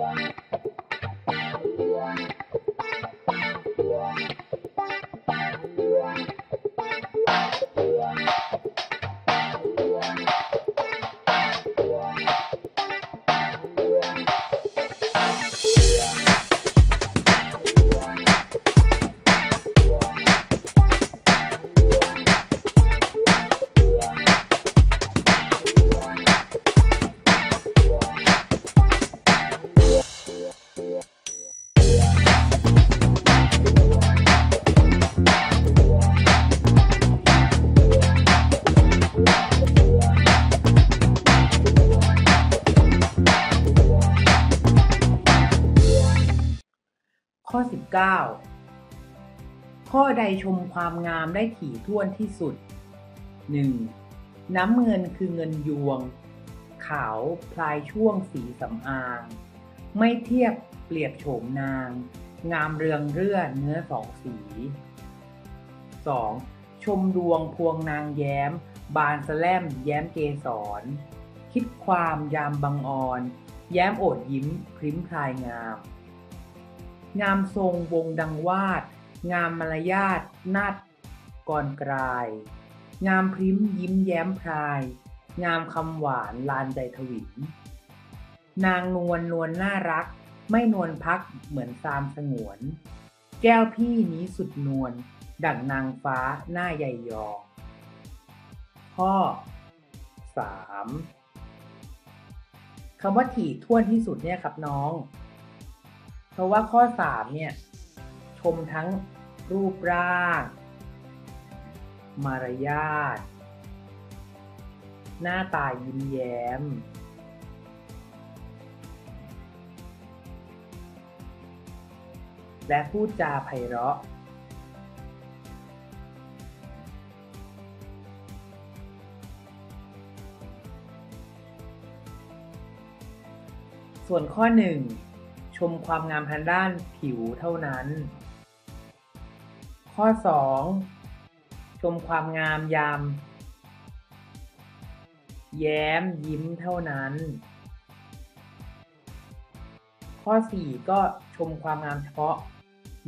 ข้ 19 ข้อใดชมความงามได้ถี่ถ้วนที่สุด 1. น้ำเงินคือเงินยวง ขาวพลายช่วงสีสำอาง ไม่เทียบเปรียบโฉมนาง งามเรืองเรื่อเนื้อสองสี 2. ชมดวงพวงนางแย้ม บานสแลมแย้มเกสร คิดความยามบังออน แย้มโอดยิ้มพริ้มพลายงาม งามทรงวงดังวาด งามมารยาทนาดกรกราย งามพริ้มยิ้มแย้มพราย งามคำหวานลานใจถวินนางนวลนวลน่ารัก ไม่นวลพักเหมือนซามสงวน แก้วพี่นี้สุดนวลดั่งนางฟ้าหน้าใหญ่ยอข้อ 3คำว่าถี่ถ้วนที่สุดเนี่ยครับน้อง ราะว่าข้อ 3 เนี่ย ชมทั้งรูปร่าง มารยาท หน้าตายิ้มแย้ม และพูดจาไพเราะส่วนข้อ 1 ชมความงามทางด้านผิวเท่านั้น ข้อ 2 ชมความงามยาม แย้มยิ้มเท่านั้น ข้อ 4 ก็ชมความงามเฉพาะ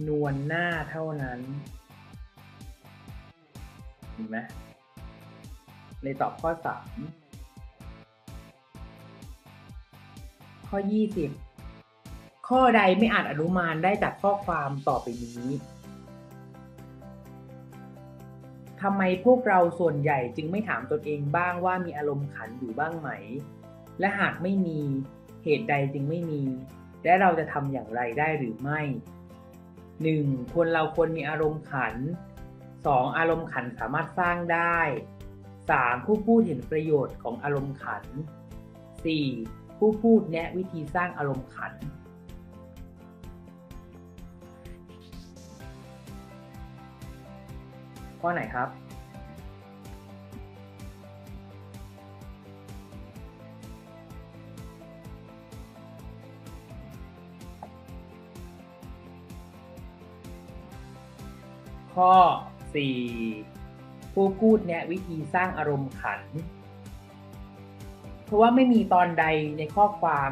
นวลหน้าเท่านั้นเห็นไหมเลยตอบข้อ 3 ข้อ 20 ข้อใดไม่อาจอนุมานได้จากข้อความต่อไปนี้ทำไมพวกเราส่วนใหญ่จึงไม่ถามตนเองบ้างว่ามีอารมณ์ขันอยู่บ้างไหม และหากไม่มีเหตุใดจึงไม่มี และเราจะทำอย่างไรได้หรือไม่ 1. คนเราควรมีอารมณ์ขัน 2. อารมณ์ขันสามารถสร้างได้ 3. ผู้พูดเห็นประโยชน์ของอารมณ์ขัน 4. ผู้พูดแนะวิธีสร้างอารมณ์ขัน ข้อไหนครับ ข้อ 4 ผู้พูดแนะวิธีสร้างอารมณ์ขัน เพราะว่าไม่มีตอนใดในข้อความ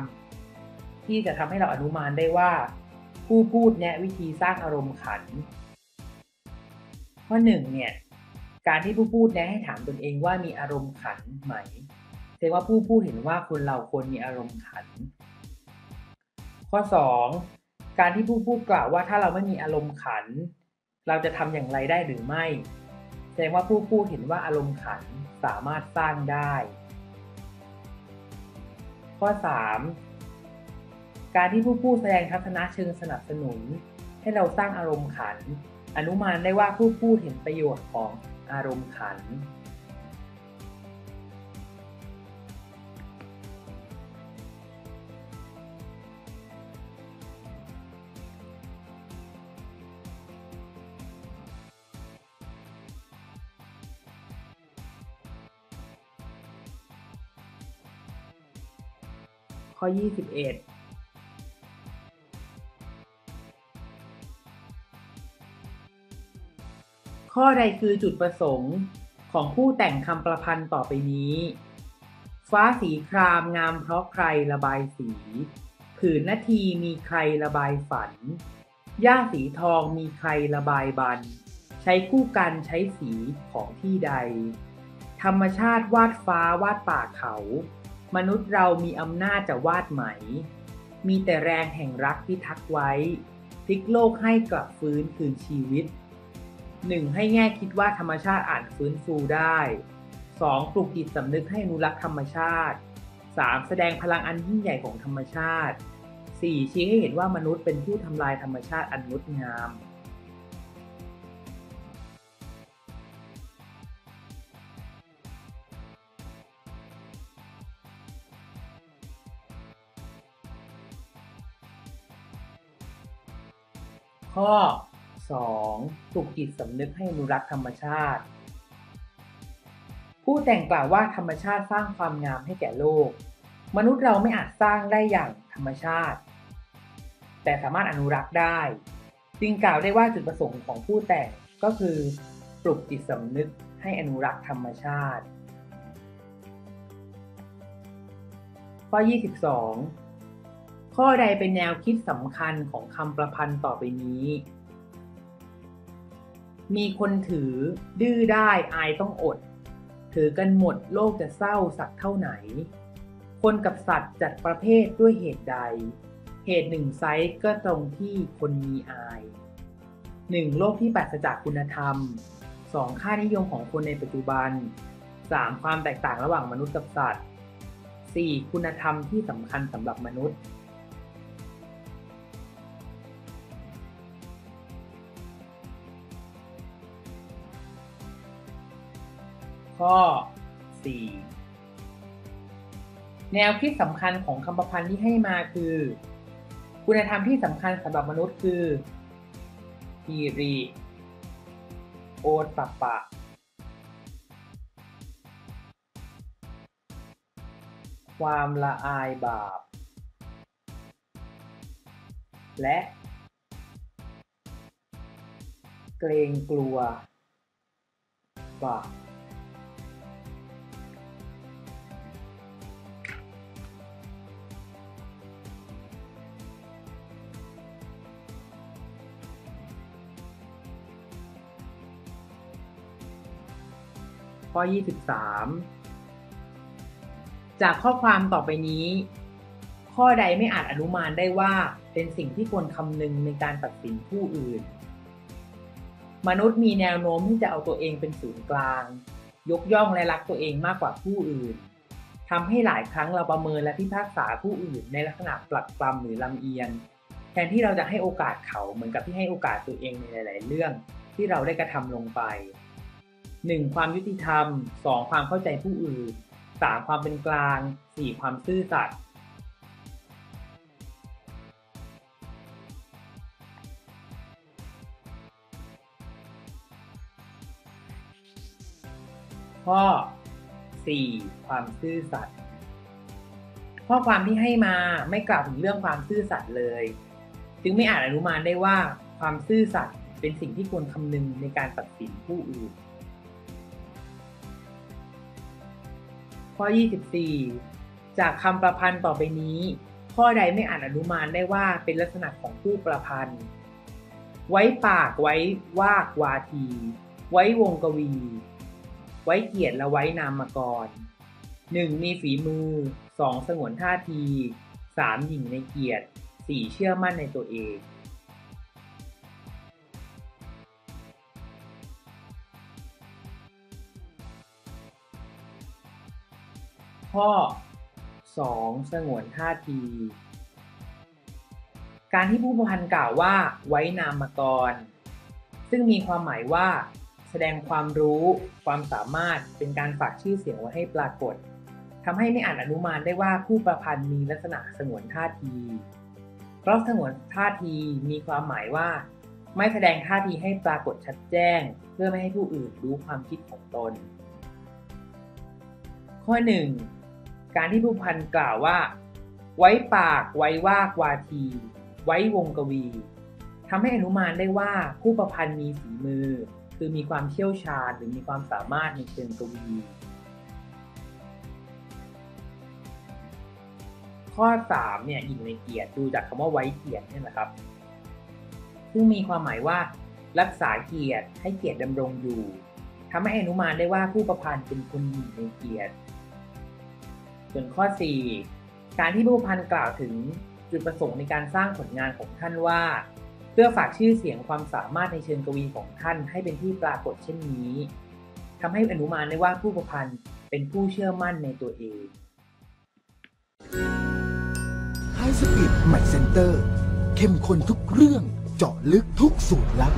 ที่จะทำให้เราอนุมานได้ว่า ผู้พูดแนะวิธีสร้างอารมณ์ขัน ข้อหนึ่งเนี่ยการที่ผู้พูดแนะให้ถามตนเองว่ามีอารมณ์ขันไหมแสดงว่าผู้พูดเห็นว่าคนเราควรมีอารมณ์ขัน ข้อ 2 การที่ผู้พูดกล่าวว่าถ้าเราไม่มีอารมณ์ขัน เราจะทำอย่างไรได้หรือไม่ แสดงว่าผู้พูดเห็นว่าอารมณ์ขันสามารถสร้างได้ ข้อ 3 การที่ผู้พูดแสดงทัศนะเชิงสนับสนุน ให้เราสร้างอารมณ์ขัน อนุมานได้ว่าผู้พูดเห็นประโยชน์ของอารมณ์ขัน ข้อ 21 ข้อใดคือจุดประสงค์ของผู้แต่งคำประพันธ์ต่อไปนี้ ฟ้าสีครามงามเพราะใครระบายสี ผืนนาทีมีใครระบายฝัน หญ้าสีทองมีใครระบายบัน ใช้คู่กันใช้สีของที่ใด ธรรมชาติวาดฟ้าวาดป่าเขา มนุษย์เรามีอำนาจจะวาดไหม มีแต่แรงแห่งรักที่ทักไว้พลิกโลกให้กลับฟื้นคืนชีวิต 1. ให้แง่คิดว่าธรรมชาติอาจฟื้นฟูได้ 2. ปลุกจิตสำนึกให้อนุรักษ์ธรรมชาติ 3. แสดงพลังอันยิ่งใหญ่ของธรรมชาติ 4. ชี้ให้เห็นว่ามนุษย์เป็นผู้ทำลายธรรมชาติอันงดงามข้อ 2. ปลุกจิตสำนึกให้อนุรักษ์ธรรมชาติ ผู้แต่งกล่าวว่าธรรมชาติสร้างความงามให้แก่โลก มนุษย์เราไม่อาจสร้างได้อย่างธรรมชาติ แต่สามารถอนุรักษ์ได้จึงกล่าวได้ว่าจุดประสงค์ของผู้แต่งก็คือ ปลุกจิตสำนึกให้อนุรักษ์ธรรมชาติ ข้อ 22 ข้อใดเป็นแนวคิดสำคัญของคำประพันธ์ต่อไปนี้ มีคนถือดื้อได้อายต้องอด ถือกันหมดโลกจะเศร้าสักเท่าไหน คนกับสัตว์จัดประเภทด้วยเหตุใด เหตุหนึ่งไซส์ก็ตรงที่คนมีอาย 1. โลกที่ปราศจากคุณธรรม 2. ค่านิยมของคนในปัจจุบัน 3. ความแตกต่างระหว่างมนุษย์กับสัตว์ 4. คุณธรรมที่สำคัญสำหรับมนุษย์ ข้อ 4 แนวคิดสำคัญของคำประพันธ์ที่ให้มาคือ คุณธรรมที่สำคัญสำหรับมนุษย์คือฮีรี โอตปะปะความละอายบาป และ เกรงกลัวบาป ข้อ 23 จากข้อความต่อไปนี้ ข้อใดไม่อาจอนุมานได้ว่าเป็นสิ่งที่ควรคำนึงในการตัดสินผู้อื่น มนุษย์มีแนวโน้มที่จะเอาตัวเองเป็นศูนย์กลาง ยกย่องและรักตัวเองมากกว่าผู้อื่นทำให้หลายครั้งเราประเมินและพิพากษาผู้อื่นในลักษณะปลักปลำหรือลำเอียงแทนที่เราจะให้โอกาสเขาเหมือนกับที่ให้โอกาสตัวเองในหลาย ๆ เรื่องที่เราได้กระทำลงไป 1. ความยุติธรรม 2. ความเข้าใจผู้อื่น 3. ความเป็นกลาง 4. ความซื่อสัตย์ข้อ 4. ความซื่อสัตย์ข้อความที่ให้มาไม่กล่าวถึงเรื่องความซื่อสัตย์เลย จึงไม่อาจอนุมานได้ว่าความซื่อสัตย์เป็นสิ่งที่ควรคำนึงในการตัดสินผู้อื่น ข้อ 24 จากคำประพันธ์ต่อไปนี้ ข้อใดไม่อาจอนุมานได้ว่าเป็นลักษณะของผู้ประพันธ์ ไว้ปากไว้วากวาที ไว้วงกวี ไว้เกียรติและไว้นามกร 1. มีฝีมือ 2. สงวนท่าที 3. หยิ่งในเกียรติ 4. เชื่อมั่นในตัวเอง ข้อ 2. สงวนท่าที การที่ผู้ประพันธ์กล่าวว่าไว้นามกร ซึ่งมีความหมายว่า แสดงความรู้ ความสามารถเป็นการฝากชื่อเสียงไว้ให้ปรากฏทำให้ไม่อาจอนุมานได้ว่าผู้ประพันธ์มีลักษณะสงวนท่าที เพราะสงวนท่าทีมีความหมายว่า ไม่แสดงท่าทีให้ปรากฏชัดแจ้ง เพื่อไม่ให้ผู้อื่นรู้ความคิดของตน ข้อ 1. การที่ผู้พันกล่าวว่า ไว้ปากไว้ว่ากวาที ไว้วงกวีทำให้อนุมานได้ว่าผู้ประพันธ์มีฝีมือ คือมีความเชี่ยวชาญหรือมีความสามารถในเชิงกวี ข้อ3เนี่ยหญิงในเกียรติดูจากคำว่าไว้เกียรติเนี่ยนะครับ ซึ่งมีความหมายว่ารักษาเกียรติให้เกียรติดำรงอยู่ทำให้อนุมานได้ว่าผู้ประพันธ์เป็นคนหญิงในเกียรติ ส่วนข้อ 4 การที่ผู้พันกล่าวถึงจุดประสงค์ในการสร้างผลงานของท่านว่า เพื่อฝากชื่อเสียงความสามารถในเชิงกวีของท่านให้เป็นที่ปรากฏเช่นนี้ทำให้อนุมานได้ว่าผู้ประพันธ์เป็นผู้เชื่อมั่นในตัวเองไฮสปีดใหม่เซ็นเตอร์ เข้มข้นทุกเรื่องเจาะลึกทุกสูตรลับ